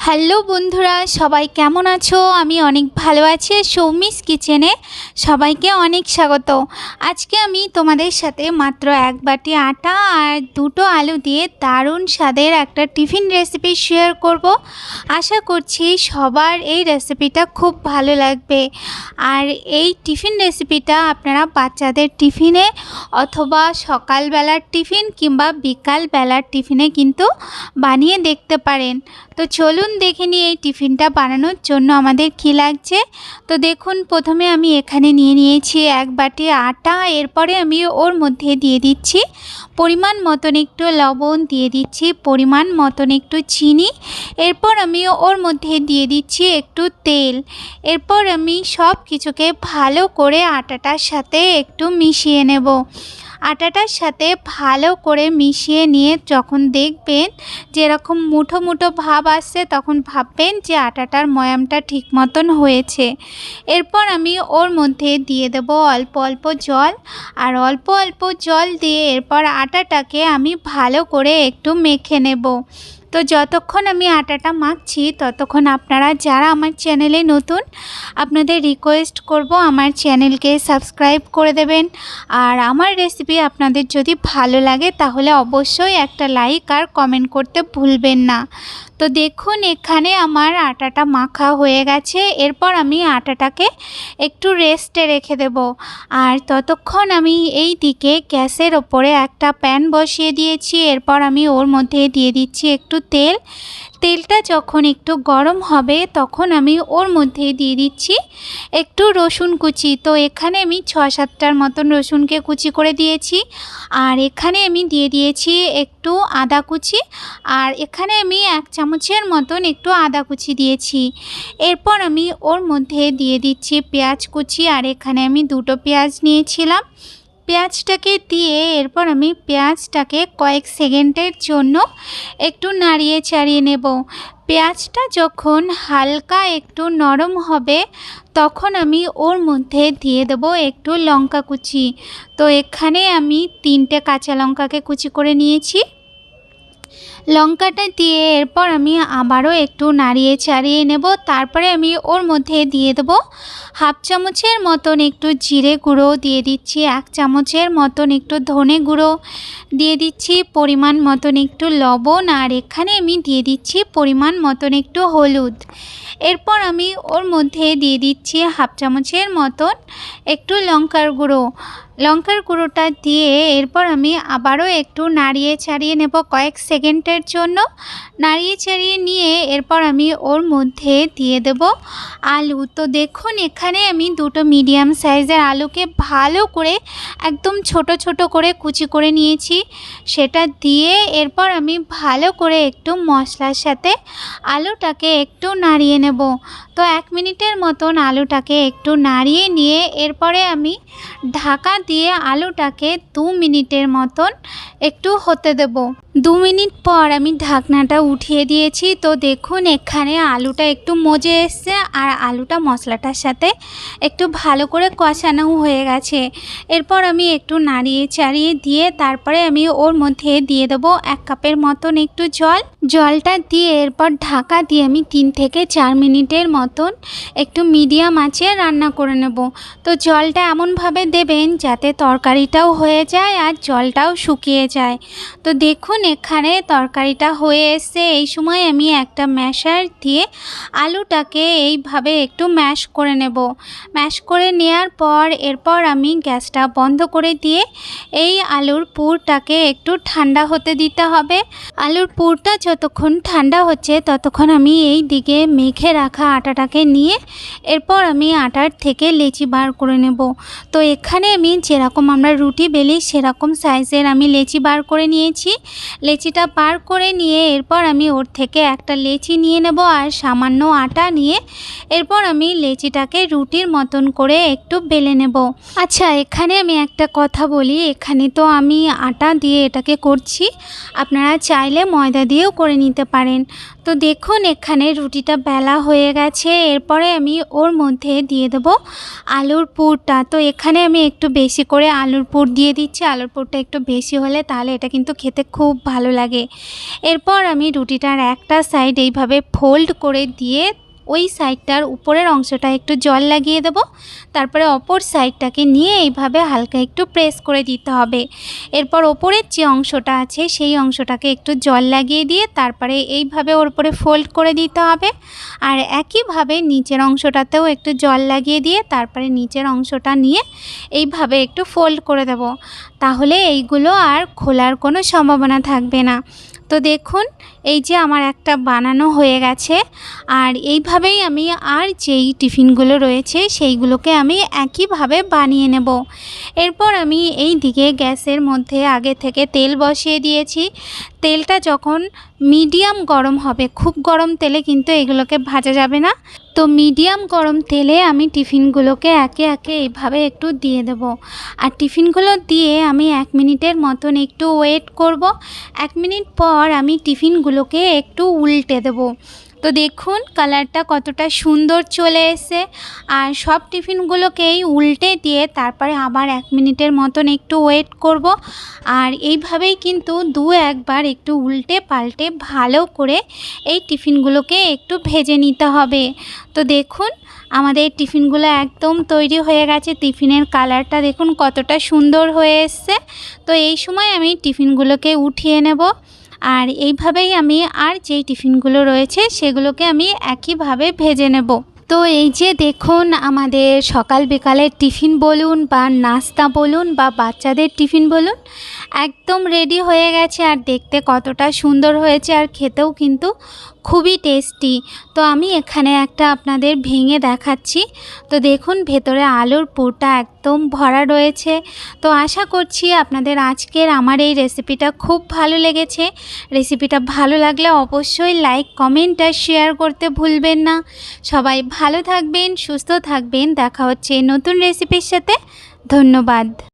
Hello বন্ধুরা, সবাই কেমন আছো? আমি অনেক ভালো আছি সৌমিস কিচেনে সবাইকে অনেক স্বাগত। আজকে আমি তোমাদের সাথে মাত্র এক বাটি আটা আর দুটো আলু দিয়ে দারুণ স্বাদের একটা টিফিন রেসিপি শেয়ার করব। আশা করছি সবার এই রেসিপিটা খুব ভালো লাগবে। আর এই টিফিন রেসিপিটা আপনারা বাচ্চাদের টিফিনে অথবা সকালবেলার টিফিন কিংবা বিকালবেলার টিফিনে কিন্তু বানিয়ে দেখতে পারেন। তো চলুন দেখে নিই এই টিফিনটা বানানোর জন্য আমাদের কী লাগছে। তো দেখুন, প্রথমে আমি এখানে নিয়ে নিয়েছি এক বাটি আটা, এরপরে আমি ওর মধ্যে দিয়ে দিচ্ছি পরিমাণ মতন একটু লবণ, দিয়ে দিচ্ছি পরিমাণ মতন একটু চিনি, এরপর আমি ওর মধ্যে দিয়ে দিচ্ছি একটু তেল, এরপর আমি সব কিছুকে ভালো করে আটাটার সাথে একটু মিশিয়ে নেব। আটাটার সাথে ভালো করে মিশিয়ে নিয়ে যখন দেখবেন যেরকম মুঠো মুঠো ভাব আসছে, তখন ভাববেন যে আটাটার ময়ামটা ঠিক মতন হয়েছে। এরপর আমি ওর মধ্যে দিয়ে দেব অল্প অল্প জল। আর অল্প অল্প জল দিয়ে এরপর আটাটাকে আমি ভালো করে একটু মেখে নেব। তো যতক্ষণ আমি আটাটা মাখছি, ততক্ষণ আপনারা যারা আমার চ্যানেলে নতুন, আপনাদের রিকোয়েস্ট করব আমার চ্যানেলকে সাবস্ক্রাইব করে দেবেন। আর আমার রেসিপি আপনাদের যদি ভালো লাগে, তাহলে অবশ্যই একটা লাইক আর কমেন্ট করতে ভুলবেন না। তো দেখুন, এখানে আমার আটাটা মাখা হয়ে গেছে। এরপর আমি আটাটাকে একটু রেস্টে রেখে দেব। আর ততক্ষণ আমি এই দিকে গ্যাসের ওপরে একটা প্যান বসিয়ে দিয়েছি। এরপর আমি ওর মধ্যে দিয়ে দিচ্ছি একটু তেল। তেলটা যখন একটু গরম হবে, তখন আমি ওর মধ্যে দিয়ে দিচ্ছি একটু রসুন কুচি। তো এখানে আমি ছ সাতটার মতন রসুনকে কুচি করে দিয়েছি। আর এখানে আমি দিয়ে দিয়েছি একটু আদা কুচি। আর এখানে আমি এক চামচের মতন একটু আদা কুচি দিয়েছি। এরপর আমি ওর মধ্যে দিয়ে দিচ্ছি পেঁয়াজ কুচি। আর এখানে আমি দুটো পেঁয়াজ নিয়েছিলাম। পেঁয়াজটাকে দিয়ে এরপর আমি পেঁয়াজটাকে কয়েক সেকেন্ডের জন্য একটু নাড়িয়ে চাড়িয়ে নেব। পেঁয়াজটা যখন হালকা একটু নরম হবে, তখন আমি ওর মধ্যে দিয়ে দেব একটু লঙ্কা কুচি। তো এখানে আমি তিনটে কাঁচা লঙ্কাকে কুচি করে নিয়েছি। লঙ্কাটা দিয়ে এরপর আমি আবারও একটু নাড়িয়ে চাড়িয়ে নেব। তারপরে আমি ওর মধ্যে দিয়ে দেবো হাফ চামচের মতন একটু জিরে গুঁড়ো দিয়ে দিচ্ছি, এক চামচের মতন একটু ধনে গুঁড়ো দিয়ে দিচ্ছি, পরিমাণ মতন একটু লবণ, আর এখানে আমি দিয়ে দিচ্ছি পরিমাণ মতন একটু হলুদ। এরপর আমি ওর মধ্যে দিয়ে দিচ্ছি হাফ চামচের মতন একটু লঙ্কার গুঁড়ো। লঙ্কার গুঁড়োটা দিয়ে এরপর আমি আবারও একটু নাড়িয়ে ছাড়িয়ে নেব কয়েক সেকেন্ডের জন্য। নাড়িয়ে ছাড়িয়ে নিয়ে এরপর আমি ওর মধ্যে দিয়ে দেব আলু। তো দেখুন, এখানে আমি দুটো মিডিয়াম সাইজের আলুকে ভালো করে একদম ছোট ছোট করে কুচি করে নিয়েছি। সেটা দিয়ে এরপর আমি ভালো করে একটু মশলার সাথে আলুটাকে একটু নাড়িয়ে নেব। তো এক মিনিটের মতন আলুটাকে একটু নাড়িয়ে নিয়ে এরপরে আমি ঢাকা দিয়ে আলুটাকে দু মিনিটের মতন একটু হতে দেব। দু মিনিট পর আমি ঢাকনাটা উঠিয়ে দিয়েছি। তো দেখুন, এখানে আলুটা একটু মজে এসছে আর আলুটা মশলাটার সাথে একটু ভালো করে কষানো হয়ে গেছে। এরপর আমি একটু নাড়িয়ে চাড়িয়ে দিয়ে তারপরে আমি ওর মধ্যে দিয়ে দেবো এক কাপের মতন একটু জল। জলটা দিয়ে এরপর ঢাকা দিয়ে আমি তিন থেকে চার মিনিটের মতন একটু মিডিয়াম আঁচে রান্না করে নেব। তো জলটা এমনভাবে দেবেন যাতে তরকারিটাও হয়ে যায় আর জলটাও শুকিয়ে যায়। তো দেখুন এখানে তরকারিটা হয়ে এসছে। এই সময় আমি একটা ম্যাশার দিয়ে আলুটাকে এইভাবে একটু ম্যাশ করে নেব। ম্যাশ করে নেওয়ার পর এরপর আমি গ্যাসটা বন্ধ করে দিয়ে এই আলুর পুরটাকে একটু ঠান্ডা হতে দিতে হবে। আলুর পুরটা যতক্ষণ ঠান্ডা হচ্ছে ততক্ষণ আমি এই দিকে মেখে রাখা আটাটাকে নিয়ে এরপর আমি আটার থেকে লেচি বার করে নেব। তো এখানে আমি যেরকম আমরা রুটি বেলি সেরকম সাইজের আমি লেচি বার করে নিয়েছি। লেচিটা পার করে নিয়ে এরপর আমি ওর থেকে একটা লেচি নিয়ে নেব আর সামান্য আটা নিয়ে এরপর আমি লেচিটাকে রুটির মতন করে একটু বেলে নেব। আচ্ছা এখানে আমি একটা কথা বলি। এখানে তো আমি আটা দিয়ে এটাকে করছি। আপনারা চাইলে ময়দা দিয়েও করে নিতে পারেন। তো দেখুন, এখানে রুটিটা বেলা হয়ে গেছে। এরপরে আমি ওর মধ্যে দিয়ে দেব আলুর পুরটা। তো এখানে আমি একটু বেশি করে আলুর পুর দিয়ে দিচ্ছি। আলুর পুরটা একটু বেশি হলে তাহলে এটা কিন্তু খেতে খুব ভালো লাগে। এরপর আমি রুটিটার একটা সাইড এইভাবে ফোল্ড করে দিয়ে ওই সাইডটার উপরের অংশটা একটু জল লাগিয়ে দেবো। তারপরে অপর সাইডটাকে নিয়ে এইভাবে হালকা একটু প্রেস করে দিতে হবে। এরপর ওপরের যে অংশটা আছে সেই অংশটাকে একটু জল লাগিয়ে দিয়ে তারপরে এইভাবে ওর উপরে ফোল্ড করে দিতে হবে। আর একইভাবে নিচের অংশটাতেও একটু জল লাগিয়ে দিয়ে তারপরে নিচের অংশটা নিয়ে এইভাবে একটু ফোল্ড করে দেব। তাহলে এইগুলো আর খোলার কোনো সম্ভাবনা থাকবে না। তো দেখুন, এই যে আমার একটা বানানো হয়ে গেছে। আর এইভাবেই আমি আর যেই টিফিনগুলো রয়েছে, সেইগুলোকে আমি একইভাবে বানিয়ে নেব। এরপর আমি এই দিকে গ্যাসের মধ্যে আগে থেকে তেল বসিয়ে দিয়েছি। তেলটা যখন মিডিয়াম গরম হবে, খুব গরম তেলে কিন্তু এগুলোকে ভাজা যাবে না। তো মিডিয়াম গরম তেলে আমি টিফিনগুলোকে একে একে এইভাবে একটু দিয়ে দেব। আর টিফিনগুলো দিয়ে আমি এক মিনিটের মতন একটু ওয়েট করব। এক মিনিট পর আমি টিফিনগুলোকে একটু উল্টে দেব। তো দেখুন কালারটা কতটা সুন্দর চলে এসে আর সব টিফিনগুলোকেই উল্টে দিয়ে তারপরে আবার এক মিনিটের মতন একটু ওয়েট করব। আর এইভাবেই কিন্তু দু একবার একটু উল্টে পাল্টে ভালো করে এই টিফিনগুলোকে একটু ভেজে নিতে হবে। তো দেখুন আমাদের টিফিনগুলো একদম তৈরি হয়ে গেছে। টিফিনের কালারটা দেখুন কতটা সুন্দর হয়ে এসছে। তো এই সময় আমি টিফিনগুলোকে উঠিয়ে নেব। আর এইভাবেই আমি আর যেই টিফিনগুলো রয়েছে সেগুলোকে আমি একইভাবে ভেজে নেব। তো এই যে দেখুন আমাদের সকাল বিকালের টিফিন বলুন বা নাস্তা বলুন বা বাচ্চাদের টিফিন বলুন, একদম রেডি হয়ে গেছে। আর দেখতে কতটা সুন্দর হয়েছে। আর খেতেও কিন্তু খুবই টেস্টি। তো আমি এখানে একটা আপনাদের ভেঙে দেখাচ্ছি। তো দেখুন, ভেতরে আলুর পুরটা একদম ভরা রয়েছে। তো আশা করছি আপনাদের আজকের আমার এই রেসিপিটা খুব ভালো লেগেছে। রেসিপিটা ভালো লাগলে অবশ্যই লাইক, কমেন্ট আর শেয়ার করতে ভুলবেন না। সবাই ভালো থাকবেন, সুস্থ থাকবেন। দেখা হচ্ছে নতুন রেসিপির সাথে। ধন্যবাদ।